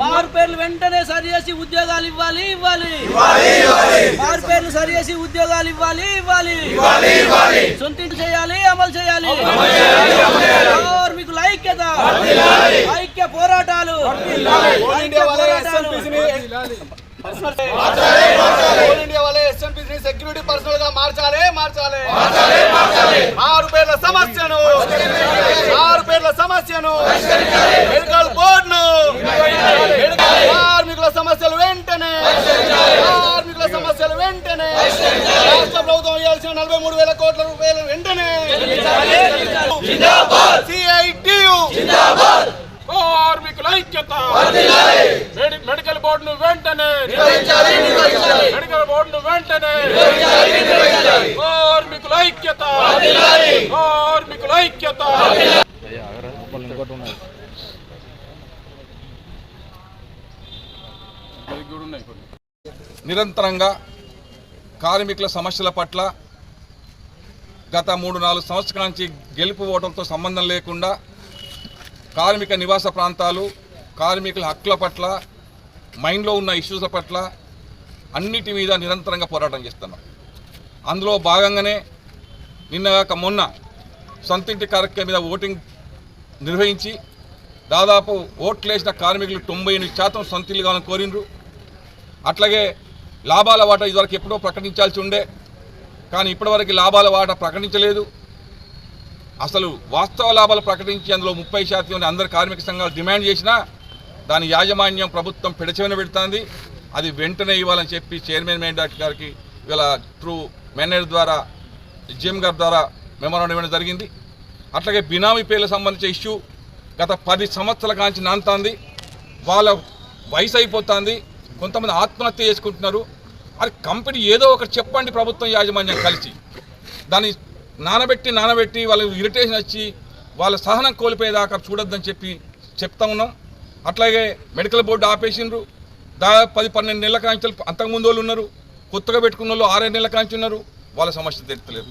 మార్పేర్లు వెంటనే సరి చేసి ఉద్యోగాలు ఇవ్వాలి ఇవ్వాలి. మార్పేర్లు సరి చేసి ఉద్యోగాలు ఇవ్వాలి ఇవ్వాలి. సొంత చేయాలి అమలు చేయాలి. కార్మికుల ఐక్యత. ఐక్య పోరాటాలు. సెక్యూరిటీ పర్సనల్గా మార్చాలి మార్చాలి. ఆరు పేర్ల సమస్యను. ఆరు పేర్ల సమస్యను. మెడికల్ బోర్డును కార్మికుల సమస్యలు వెంటనే. కార్మికుల సమస్యలు వెంటనే. రాష్ట్ర ప్రభుత్వం ఇవ్వాల్సిన నలభై మూడు వేల కోట్ల రూపాయలు వెంటనే. కార్మికుల ఐక్యత. మెడికల్ బోర్డును వెంటనే. మెడికల్ బోర్డును వెంటనే. కార్మికుల ఐక్యత. కార్మికుల ఐక్యత. నిరంతరంగా కార్మికుల సమస్యల పట్ల గత మూడు నాలుగు సంవత్సరాల నుంచి గెలుపు ఓటంతో సంబంధం లేకుండా కార్మిక నివాస ప్రాంతాలు కార్మికుల హక్కుల పట్ల మైండ్లో ఉన్న ఇష్యూస్ పట్ల అన్నిటి మీద నిరంతరంగా పోరాటం చేస్తున్నాం. అందులో భాగంగానే నిన్నగాక మొన్న సొంతింటి కార్యక్రమం మీద ఓటింగ్ నిర్వహించి దాదాపు ఓట్లేసిన కార్మికులు తొంభై ఎనిమిది శాతం సొంతిల్లు కావాలని కోరిండ్రు. అట్లాగే లాభాల వాటా ఇదివరకు ఎప్పుడో ప్రకటించాల్సి ఉండే. కానీ ఇప్పటివరకు లాభాల వాటా ప్రకటించలేదు. అసలు వాస్తవ లాభాలు ప్రకటించి అందులో ముప్పై శాతం అందరు కార్మిక సంఘాలు డిమాండ్ చేసినా దాని యాజమాన్యం ప్రభుత్వం పెడచెవిన పెడుతుంది. అది వెంటనే ఇవ్వాలని చెప్పి చైర్మన్ మేనేజర్ గారికి ఇవాళ త్రూ మేనేజర్ ద్వారా జిఎం గారి ద్వారా మెమోరాండం ఇవ్వడం జరిగింది. అట్లాగే బినామీ పేర్లకు సంబంధించిన ఇష్యూ గత పది సంవత్సరాల కాంచి నాంతాంది. వాళ్ళ వయసు అయిపోతుంది. కొంతమంది ఆత్మహత్య చేసుకుంటున్నారు. అది కంపెనీ ఏదో ఒకటి చెప్పండి ప్రభుత్వం యాజమాన్యం కలిసి. దాన్ని నానబెట్టి నానబెట్టి వాళ్ళకి ఇరిటేషన్ వచ్చి వాళ్ళ సహనం కోల్పోయేదాకా చూడొద్దని చెప్పి చెప్తా ఉన్నాం. అట్లాగే మెడికల్ బోర్డు ఆపేసిండ్రు. దాదాపు పది పన్నెండు నెలల కాంచెలు అంతకుముందు వాళ్ళు ఉన్నారు. కొత్తగా పెట్టుకున్న వాళ్ళు ఆరేడు నెలల కాంచి ఉన్నారు. వాళ్ళ సమస్య తెలుస్తలేదు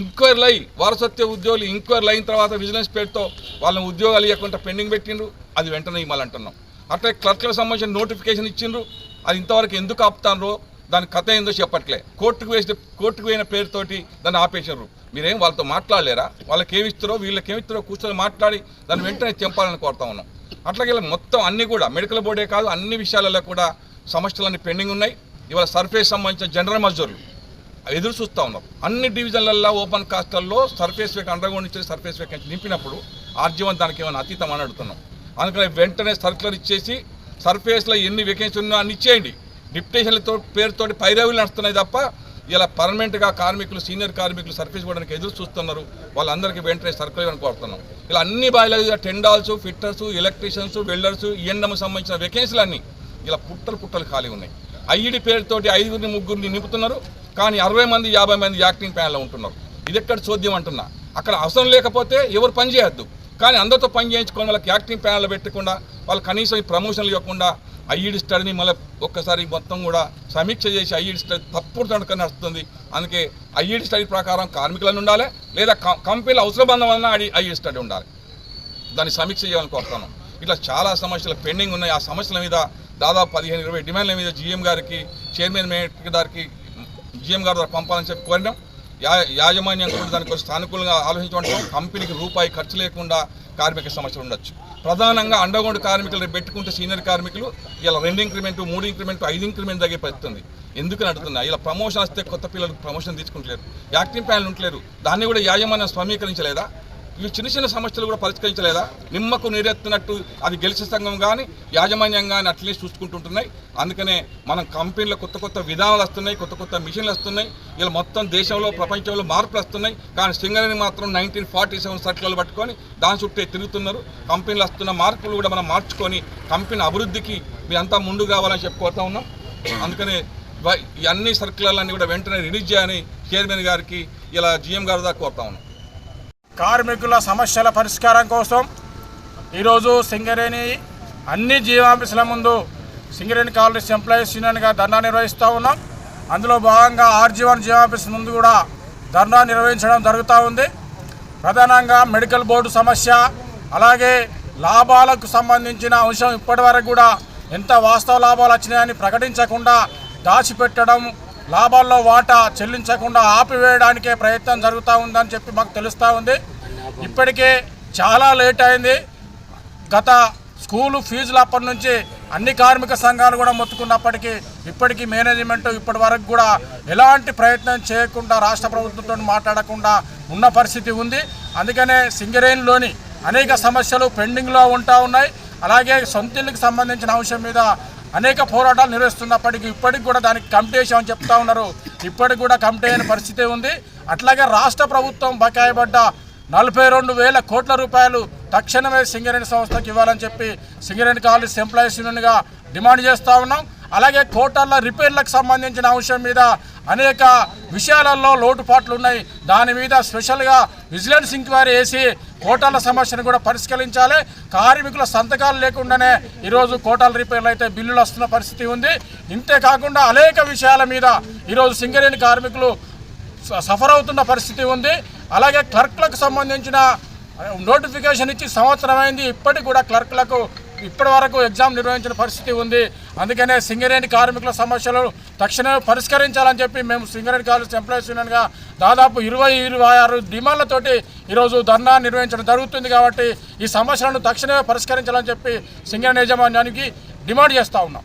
ఇంక్వైర్లు అయ్యి వారసత్వ ఉద్యోగులు ఇంక్వైర్లు అయిన తర్వాత విజిలెన్స్ పేరుతో వాళ్ళని ఉద్యోగాలు ఇవ్వకుండా పెండింగ్ పెట్టిండ్రు. అది వెంటనే ఇవ్వాలంటున్నాం. అట్లే క్లర్క్లకు సంబంధించిన నోటిఫికేషన్ ఇచ్చిండ్రు. అది ఇంతవరకు ఎందుకు ఆపుతారో దాని కథ ఏందో చెప్పట్లే. కోర్టుకు వేసిన కోర్టుకు పోయిన పేరుతోటి దాన్ని ఆపేశారు. మీరేం వాళ్ళతో మాట్లాడలేరా? వాళ్ళకి ఏమిస్తారో వీళ్ళకి ఏమిస్తారో కూర్చొని మాట్లాడి దాన్ని వెంటనే తెంపాలని కోరుతా ఉన్నాం. అట్లాగే మొత్తం అన్ని కూడా మెడికల్ బోర్డే కాదు అన్ని విషయాలలో కూడా సమస్యలన్నీ పెండింగ్ ఉన్నాయి. ఇవాళ సర్ఫేస్ సంబంధించిన జనరల్ మజూర్లు ఎదురు చూస్తూ ఉన్నారు అన్ని డివిజన్లలో ఓపెన్ కాస్టల్లో సర్ఫేస్ వేక అండర్గ్రౌండ్ నుంచి సర్ఫేస్ వేకెన్సీ నింపినప్పుడు ఆర్జీవన్ దానికి ఏమైనా అతీతం అని అడుగుతున్నాం. అందుకని వెంటనే సర్కులర్ ఇచ్చేసి సర్ఫేస్లో ఎన్ని వేకెన్సీ ఉన్నా అన్ని ఇచ్చేయండి. డిప్యుటేషన్లతో పేరుతో పైరవీలు నడుస్తున్నాయి తప్ప ఇలా పర్మనెంట్గా కార్మికులు సీనియర్ కార్మికులు సర్వీస్ ఇవ్వడానికి ఎదురు చూస్తున్నారు. వాళ్ళందరికీ వెంటనే సర్కులర్ ఇవ్వని కోరుతున్నాం. ఇలా అన్ని బాయిల టెండాల్స్ fitters electricians welders E N M సంబంధించిన వేకెన్సీలు అన్నీ ఇలా పుట్టలు పుట్టలు ఖాళీ ఉన్నాయి. ఐఈడి పేరుతోటి ఐదుగురిని ముగ్గురిని నింపుతున్నారు. కానీ అరవై మంది యాభై మంది యాక్టింగ్ ప్యానల్లో ఉంటున్నారు. ఇది ఎక్కడ చోద్యం అంటున్నా? అక్కడ అవసరం లేకపోతే ఎవరు పని చేయొద్దు. కానీ అందరితో పని చేయించుకొని వాళ్ళకి యాక్టింగ్ ప్యానల్ పెట్టకుండా వాళ్ళు కనీసం ఈ ప్రమోషన్లు ఇవ్వకుండా ఐఈడి స్టడీని మళ్ళీ ఒక్కసారి మొత్తం కూడా సమీక్ష చేసి ఐఈడి స్టడీ తప్పుడు తడక నడుస్తుంది. అందుకే ఐఈడి స్టడీ ప్రకారం కార్మికులను ఉండాలి లేదా కం- కంపెనీలు అవసరం బంధం వలన ఐఈడి స్టడీ ఉండాలి. దాన్ని సమీక్ష చేయాలని కోరుతాను ఇట్లా చాలా సమస్యలు పెండింగ్ ఉన్నాయి. ఆ సమస్యల మీద దాదాపు పదిహేను ఇరవై డిమాండ్ల మీద జీఎం గారికి చైర్మన్ మేనేజర్ గారికి జీఎం గారి ద్వారా పంపాలని చెప్పి కోరినాం. యా యాజమాన్యం కూడా దానికి సానుకూలంగా ఆలోచించడం కంపెనీకి రూపాయి ఖర్చు లేకుండా కార్మిక సమస్యలు ఉండొచ్చు. ప్రధానంగా అండర్గ్రౌండ్ కార్మికులు పెట్టుకుంటే సీనియర్ కార్మికులు ఇలా రెండు ఇంక్రిమెంట్ మూడు ఇంక్రిమెంట్ ఐదు ఇంక్రిమెంట్ దగ్గర పడుతుంది ఎందుకని అడుగుతున్నా ఇలా ప్రమోషన్ వస్తే కొత్త పిల్లలకు ప్రమోషన్ తీసుకుంటలేరు. యాక్టింగ్ ప్యాన్లు ఉంటలేరు దాన్ని కూడా యాజమాన్యం సమీకరించలేదా ఇవి చిన్న చిన్న సమస్యలు కూడా పరిష్కరించలేదా? నిమ్మకు నీరెత్తినట్టు అది గెలిచే సంఘం కానీ యాజమాన్యం కానీ అట్లనే చూసుకుంటుంటున్నాయి. అందుకనే మనం కంపెనీలో కొత్త కొత్త విధానాలు వస్తున్నాయి కొత్త కొత్త మిషన్లు వస్తున్నాయి. ఇలా మొత్తం దేశంలో ప్రపంచంలో మార్పులు వస్తున్నాయి. కానీ సింగరేణి మాత్రం నైన్టీన్ ఫార్టీ సెవెన్ సర్కిల్ పట్టుకొని దాని చుట్టే తిరుగుతున్నారు. కంపెనీలు వస్తున్న మార్పులు కూడా మనం మార్చుకొని కంపెనీ అభివృద్ధికి మీరంతా ముందు కావాలని చెప్పుకోతా ఉన్నాం. అందుకనే ఈ అన్ని సర్కిలన్నీ కూడా వెంటనే రిలీజ్ చేయని చైర్మన్ గారికి ఇలా జీఎం గారి దాకా కోరుతా ఉన్నాం. కార్మికుల సమస్యల పరిష్కారం కోసం ఈరోజు సింగరేణి అన్ని జీవాఫీసుల ముందు సింగరేణి కాలనీస్ ఎంప్లాయీస్ యూనియన్గా ధర్నా నిర్వహిస్తూ ఉన్నాం. అందులో భాగంగా ఆర్జీవన్ జీవాఫీస్ ముందు కూడా ధర్నా నిర్వహించడం జరుగుతూ ఉంది. ప్రధానంగా మెడికల్ బోర్డు సమస్య అలాగే లాభాలకు సంబంధించిన అంశం ఇప్పటివరకు కూడా ఎంత వాస్తవ లాభాలు వచ్చినాయని ప్రకటించకుండా దాచిపెట్టడం లాభాల్లో వాటా చెల్లించకుండా ఆపివేయడానికే ప్రయత్నం జరుగుతూ ఉందని చెప్పి మాకు తెలుస్తూ ఉంది. ఇప్పటికే చాలా లేట్ అయింది. గత స్కూలు ఫీజులు అప్పటి నుంచి అన్ని కార్మిక సంఘాలు కూడా మొత్తుకున్నప్పటికీ ఇప్పటికీ మేనేజ్మెంట్ ఇప్పటి వరకు కూడా ఎలాంటి ప్రయత్నం చేయకుండా రాష్ట్ర ప్రభుత్వంతో మాట్లాడకుండా ఉన్న పరిస్థితి ఉంది. అందుకనే సింగరేణిలోని అనేక సమస్యలు పెండింగ్లో ఉంటా ఉన్నాయి. అలాగే సొంతిల్కి సంబంధించిన అంశం మీద అనేక పోరాటాలు నిర్వహిస్తున్నప్పటికీ ఇప్పటికి కూడా దానికి కమిటీ వేసామని చెప్తా ఉన్నారు. ఇప్పటికి కూడా కమిటీ అయిన పరిస్థితి ఉంది. అట్లాగే రాష్ట్ర ప్రభుత్వం బకాయిపడ్డ నలభై రెండు వేల కోట్ల రూపాయలు తక్షణమే సింగరేణి సంస్థకి ఇవ్వాలని చెప్పి సింగరేణి కాలేజ్ ఎంప్లాయీస్ యూనియన్గా డిమాండ్ చేస్తూ ఉన్నాం. అలాగే కోటర్ల రిపేర్లకు సంబంధించిన అంశం మీద అనేక విషయాలలో లోటుపాట్లు ఉన్నాయి. దాని మీద స్పెషల్గా విజిలెన్స్ ఎంక్వైరీ వేసి కోటాల సమస్యను కూడా పరిష్కరించాలి. కార్మికుల సంతకాలు లేకుండానే ఈరోజు కోటాల రిపేర్లు అయితే బిల్లులు వస్తున్న పరిస్థితి ఉంది. ఇంతే కాకుండా అనేక విషయాల మీద ఈరోజు సింగరేణి కార్మికులు స- సఫర్ అవుతున్న పరిస్థితి ఉంది. అలాగే క్లర్క్లకు సంబంధించిన నోటిఫికేషన్ ఇచ్చి సంవత్సరం అయింది. ఇప్పటికి కూడా క్లర్క్లకు ఇప్పటి వరకు ఎగ్జామ్ నిర్వహించిన పరిస్థితి ఉంది. అందుకనే సింగరేణి కార్మికుల సమస్యలు తక్షణమే పరిష్కరించాలని చెప్పి మేము సింగరేణి కాలేజ్ ఎంప్లాయీస్ యూనియన్గా దాదాపు ఇరవై ఇరవై ఆరు డిమాండ్లతోటి ఈరోజు ధర్నా నిర్వహించడం జరుగుతుంది కాబట్టి ఈ సమస్యలను తక్షణమే పరిష్కరించాలని చెప్పి సింగరేణి యాజమాన్యానికి డిమాండ్ చేస్తూ ఉన్నాం.